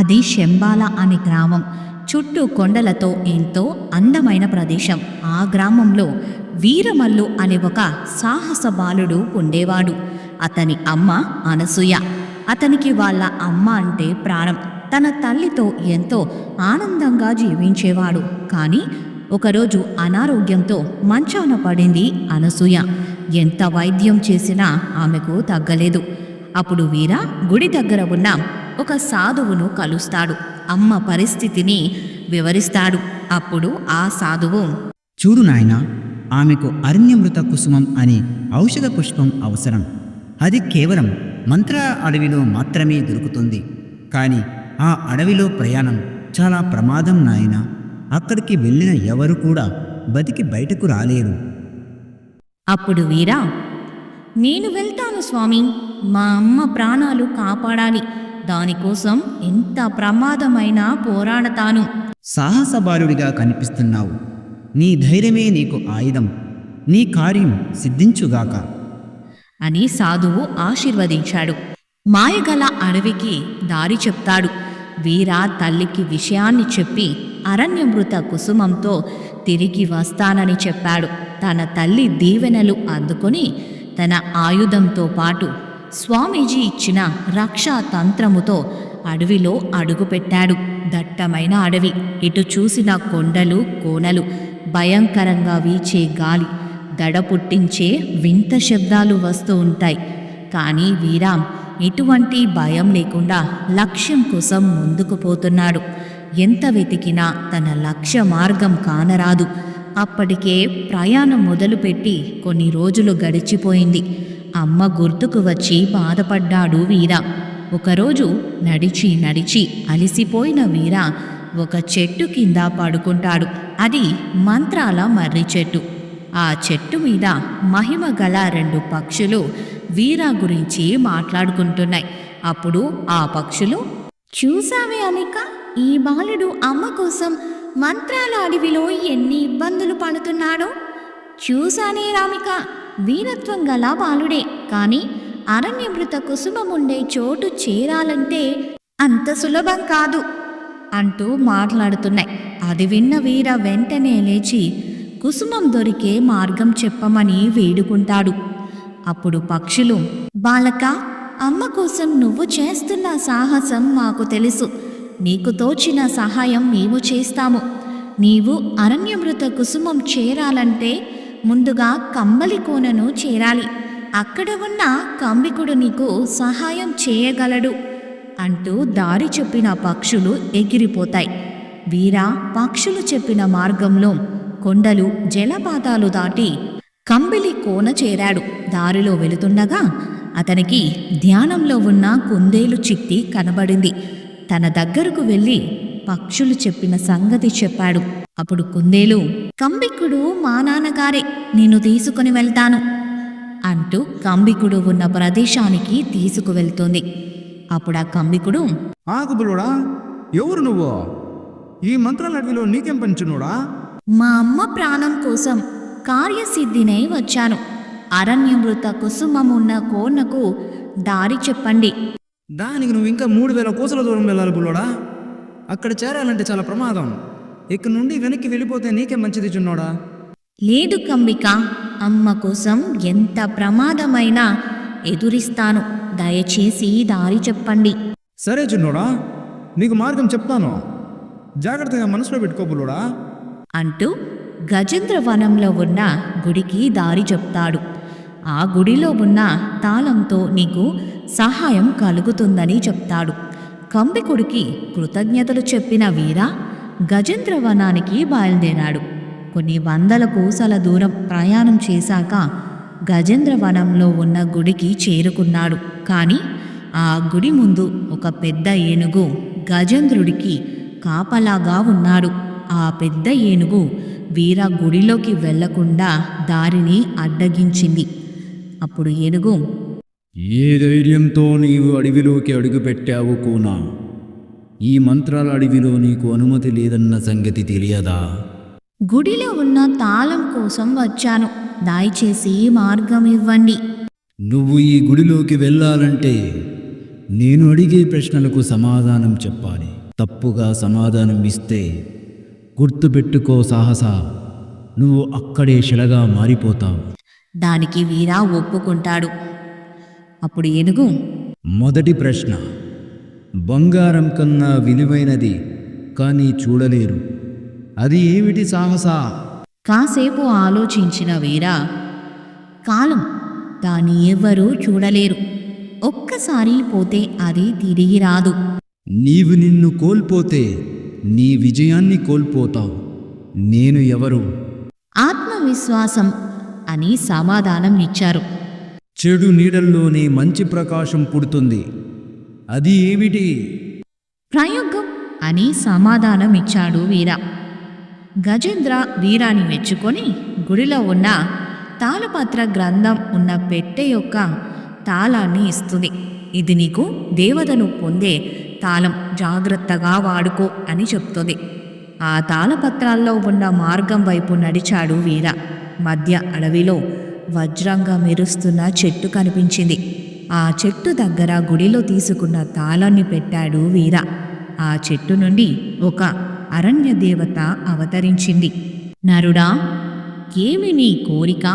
అది శంబాల అనే గ్రామం. చుట్టూ కొండలతో ఎంతో అందమైన ప్రదేశం. ఆ గ్రామంలో వీరమల్లు అనే ఒక సాహస బాలుడు ఉండేవాడు. అతని అమ్మ అనసూయ. అతనికి వాళ్ళ అమ్మ అంటే ప్రాణం. తన తల్లితో ఎంతో ఆనందంగా జీవించేవాడు. కానీ ఒకరోజు అనారోగ్యంతో మంచాన పడింది అనసూయ. ఎంత వైద్యం చేసినా ఆమెకు తగ్గలేదు. అప్పుడు వీర గుడి దగ్గర ఉన్న ఒక సాధువును కలుస్తాడు. అమ్మ పరిస్థితిని వివరిస్తాడు. అప్పుడు ఆ సాధువు చూడు నాయనా ఆమెకు అరణ్యమృత కుసుమం అనే ఔషధ పుష్పం అవసరం. అది కేవలం మంత్ర అడవిలో మాత్రమే దొరుకుతుంది. కానీ ఆ అడవిలో ప్రయాణం చాలా ప్రమాదం నాయన. అక్కడికి వెళ్ళిన ఎవరు కూడా బతికి బయటకు రాలేరు. అప్పుడు వీరా నేను వెళ్తాను స్వామి. మా అమ్మ ప్రాణాలు కాపాడాలి. దానికోసం ఎంత ప్రమాదమైనా పోరాడతాను. సాహసబాలుడిగా కనిపిస్తున్నావు. నీ ధైర్యమే నీకు ఆయుధం. నీ కార్యం సిద్ధించుగాక. అని సాధువు ఆశీర్వదించాడు. మాయగల అడవికి దారి చెప్తాడు. వీరా తల్లికి విషయాన్ని చెప్పి అరణ్యమృత కుసుమంతో తిరిగి వస్తానని చెప్పాడు. తన తల్లి దీవెనలు అందుకొని తన ఆయుధంతో పాటు స్వామీజీ ఇచ్చిన రక్షా తంత్రముతో అడవిలో అడుగుపెట్టాడు. దట్టమైన అడవి. ఇటు చూసిన కొండలు కోనలు భయంకరంగా వీచే గాలి. దడ పుట్టించే వింత శబ్దాలు వస్తూ ఉంటాయి. కానీ వీరాం ఎటువంటి భయం లేకుండా లక్ష్యం కోసం ముందుకు పోతున్నాడు. ఎంత వెతికినా తన లక్ష్య మార్గం కానరాదు. అప్పటికే ప్రయాణం మొదలుపెట్టి కొన్ని రోజులు గడిచిపోయింది. అమ్మ గుర్తుకు వచ్చి బాధపడ్డాడు వీర. ఒకరోజు నడిచి నడిచి అలిసిపోయిన వీర ఒక చెట్టు కింద పడుకుంటాడు. అది మంత్రాల మర్రి చెట్టు. ఆ చెట్టు మీద మహిమ గల రెండు పక్షులు వీరా గురించి మాట్లాడుకుంటున్నాయి. అప్పుడు ఆ పక్షులు చూసావే అనిక ఈ బాలుడు అమ్మ కోసం మంత్రాల అడవిలో ఎన్ని ఇబ్బందులు పడుతున్నాడో? చూసానే రామిక వీరత్వం గల బాలుడే. కాని అరణ్యమృత కుసుమం ఉండే చోటు చేరాలంటే అంత సులభం కాదు అంటూ మాట్లాడుతున్నాయి. అది విన్న వీర వెంటనే లేచి కుసుమం దొరికే మార్గం చెప్పమని వేడుకుంటాడు. అప్పుడు పక్షులు బాలక అమ్మ కోసం నువ్వు చేస్తున్న సాహసం మాకు తెలుసు. నీకు తోచిన సహాయం మేము చేస్తాము. నీవు అరణ్యమృత కుసుమం చేరాలంటే ముందుగా కంబలి కోనను చేరాలి. అక్కడ ఉన్న కంబికుడు నీకు సహాయం చేయగలడు అంటూ దారి చెప్పిన పక్షులు ఎగిరిపోతాయి. వీరా పక్షులు చెప్పిన మార్గంలో కొండలు జలపాతాలు దాటి కంబిలి కోన చేరాడు. దారిలో వెళుతుండగా అతనికి ధ్యానంలో ఉన్న కుందేలు చిట్టి కనబడింది. తన దగ్గరకు వెళ్ళి పక్షులు చెప్పిన సంగతి చెప్పాడు. అప్పుడు కుందేలు కంబికుడు మా నాన్నగారే నేను తీసుకుని వెళ్తాను అంటూ కంబికుడు ఉన్న ప్రదేశానికి తీసుకువెళ్తుంది. అప్పుడు ఆ కంబికుడు ఆకుబులుడా ఎవరు నువ్వు? ఈ మంత్రాల అడవిలో నీకేం పంచునుడా మా అమ్మ ప్రాణం కోసం కార్యసిద్ధినై వచ్చాను. అరణ్యమృత కుసుమమున్న కోనకు దారి చెప్పండి. దానికి నువ్వు ఇంకా మూడు వేల కోసల దూరం వెళ్ళాలి బుల్లోడా. అక్కడ చేరాలంటే చాలా ప్రమాదం. ఇక్కడ నుండి వెనక్కి వెళ్ళిపోతే నీకే మంచిది చున్నోడా లేదు కంబిక అమ్మ కోసం ఎంత ప్రమాదమైనా ఎదురిస్తాను. దయచేసి దారి చెప్పండి. సరే చున్నోడా నీకు మార్గం చెప్తాను. జాగ్రత్తగా మనసులో పెట్టుకో బుల్లోడా. అంటూ గజేంద్ర వనంలో ఉన్న గుడికి దారి చెప్తాడు. ఆ గుడిలో ఉన్న తాళంతో నీకు సహాయం కలుగుతుందని చెప్తాడు. కంబికుడికి కృతజ్ఞతలు చెప్పిన వీర గజేంద్ర వనానికి బయలుదేరాడు. కొన్ని వందల కోసల దూరం ప్రయాణం చేశాక గజేంద్ర వనంలో ఉన్న గుడికి చేరుకున్నాడు. కానీ ఆ గుడి ముందు ఒక పెద్ద ఏనుగు గజేంద్రుడికి కాపలాగా ఉన్నాడు. ఆ పెద్ద ఏనుగు వీర గుడిలోకి వెళ్ళకుండా దారిని అడ్డగించింది. అప్పుడు ఏనుగు ఏ ధైర్యంతో నీవు అడవిలోకి అడుగుపెట్టావు కూనా? ఈ మంత్రాల అడవిలో నీకు అనుమతి లేదన్న సంగతి తెలియదా? గుడిలో ఉన్న తాళం కోసం వచ్చాను. దయచేసి మార్గం ఇవ్వండి నువ్వు ఈ గుడిలోకి వెళ్ళాలంటే నేను అడిగే ప్రశ్నలకు సమాధానం చెప్పాలి. తప్పుగా సమాధానం ఇస్తే గుర్తుపెట్టుకో సాహస. నువ్వు అక్కడే శిలగా మారిపోతావు. దానికి వీరా ఒప్పుకుంటాడు. అప్పుడు ఏనుగు? మొదటి ప్రశ్న. బంగారం కన్నా విలువైనది కానీ చూడలేరు. అది ఏమిటి సాహస? కాసేపు ఆలోచించిన వీరా కాలం దాన్ని ఎవ్వరూ చూడలేరు. ఒక్కసారి పోతే అది తిరిగి రాదు. నీవు నిన్ను కోల్పోతే నీ విజయాన్ని కోల్పోతావు. నేను ఎవరు? ఆత్మవిశ్వాసం అని సమాధానం ఇచ్చారు. చెడు నీడల్లోనే మంచి ప్రకాశం పుడుతుంది. అది ఏమిటి? ప్రయోగం అని సమాధానం ఇచ్చాడు వీర. గజేంద్ర వీరాన్ని మెచ్చుకొని గుడిలో ఉన్న తాళపత్ర గ్రంథం ఉన్న పెట్టె యొక్క తాళాన్ని ఇస్తుంది. ఇది నీకు దేవతను పొందే తాళం. జాగ్రత్తగా వాడుకో అని చెప్తుంది. ఆ తాళపత్రాల్లో ఉన్న మార్గం వైపు నడిచాడు వీర. మధ్య అడవిలో వజ్రంగా మెరుస్తున్న చెట్టు కనిపించింది. ఆ చెట్టు దగ్గర గుడిలో తీసుకున్న తాళాన్ని పెట్టాడు వీర. ఆ చెట్టు నుండి ఒక అరణ్య దేవత అవతరించింది. నరుడా ఏమి నీ కోరిక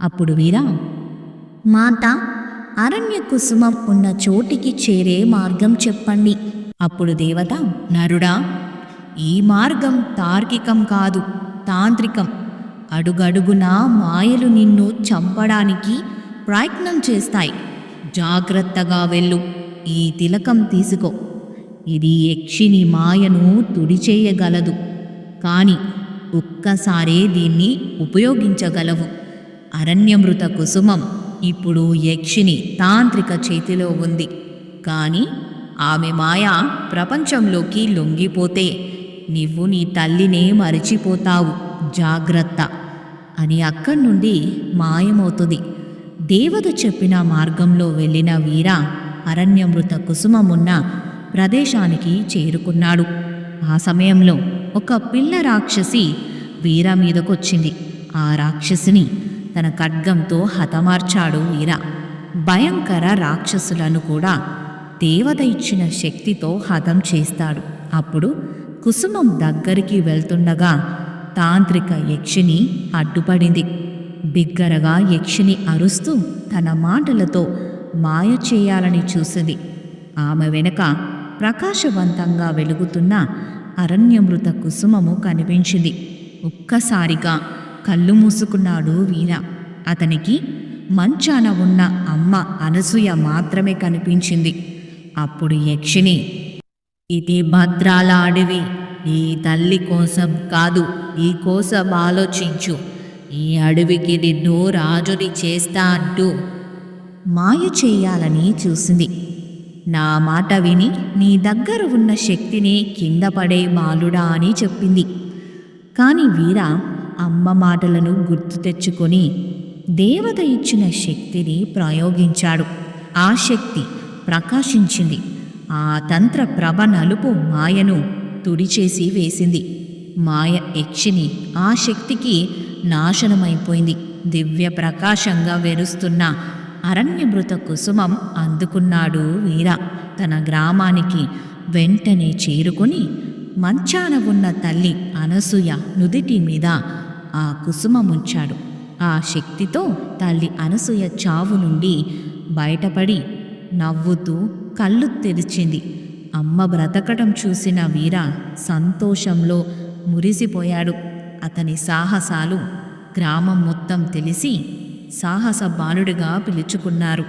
అప్పుడు వీరా మాత అరణ్య కుసుమం ఉన్న చోటికి చేరే మార్గం చెప్పండి అప్పుడు దేవత నరుడా ఈ మార్గం తార్కికం కాదు తాంత్రికం. అడుగడుగునా మాయలు నిన్ను చంపడానికి ప్రయత్నం చేస్తాయి. జాగ్రత్తగా వెళ్ళు. ఈ తిలకం తీసుకో. ఇది యక్షిని మాయను తుడిచేయగలదు. కానీ ఒక్కసారే దీన్ని ఉపయోగించగలవు. అరణ్యమృత కుసుమం ఇప్పుడు యక్షిని తాంత్రిక చేతిలో ఉంది. కానీ ఆమె మాయ ప్రపంచంలోకి లొంగిపోతే నువ్వు నీ తల్లినే మరిచిపోతావు. జాగ్రత్త అని అక్కడి నుండి మాయమవుతుంది. దేవత చెప్పిన మార్గంలో వెళ్ళిన వీర అరణ్యమృత కుసుమమున్న ప్రదేశానికి చేరుకున్నాడు. ఆ సమయంలో ఒక పిల్ల రాక్షసి వీర మీదకొచ్చింది. ఆ రాక్షసిని తన ఖడ్గంతో హతమార్చాడు వీర. భయంకర రాక్షసులను కూడా దేవత ఇచ్చిన శక్తితో హతం చేస్తాడు. అప్పుడు కుసుమం దగ్గరికి వెళ్తుండగా తాంత్రిక యక్షిని అడ్డుపడింది. బిగ్గరగా యక్షిని అరుస్తూ తన మాటలతో మాయ చేయాలని చూసింది. ఆమె వెనక ప్రకాశవంతంగా వెలుగుతున్న అరణ్యమృత కుసుమము కనిపించింది. ఒక్కసారిగా కళ్ళు మూసుకున్నాడు వీర అతనికి మంచాన ఉన్న అమ్మ అనసూయ మాత్రమే కనిపించింది. అప్పుడు యక్షిని ఇది భద్రాల అడవి నీ తల్లి కోసం కాదు ఈ కోసం ఆలోచించు. ఈ అడవికి నిన్ను రాజుని చేస్తా అంటూ మాయ చేయాలని చూసింది. నా మాట విని నీ దగ్గర ఉన్న శక్తిని కింద పడే బాలుడా అని చెప్పింది. కాని వీర అమ్మ మాటలను గుర్తు తెచ్చుకొని దేవత ఇచ్చిన శక్తిని ప్రయోగించాడు. ఆ శక్తి ప్రకాశించింది. ఆ తంత్ర ప్రభ నలుపు మాయను తుడిచేసి వేసింది. మాయ యక్షిని ఆ శక్తికి నాశనమైపోయింది. దివ్య ప్రకాశంగా వెరుస్తున్న అరణ్యమృత కుసుమం అందుకున్నాడు వీర. తన గ్రామానికి వెంటనే చేరుకుని మంచాన ఉన్న తల్లి అనసూయ నుదిటి మీద ఆ కుసుమముంచాడు. ఆ శక్తితో తల్లి అనసూయ చావు నుండి బయటపడి నవ్వుతూ కళ్ళు తెరిచింది. అమ్మ బ్రతకడం చూసిన వీర సంతోషంలో మురిసిపోయాడు. అతని సాహసాలు గ్రామం మొత్తం తెలిసి సాహస బాలుడిగా పిలుచుకున్నారు.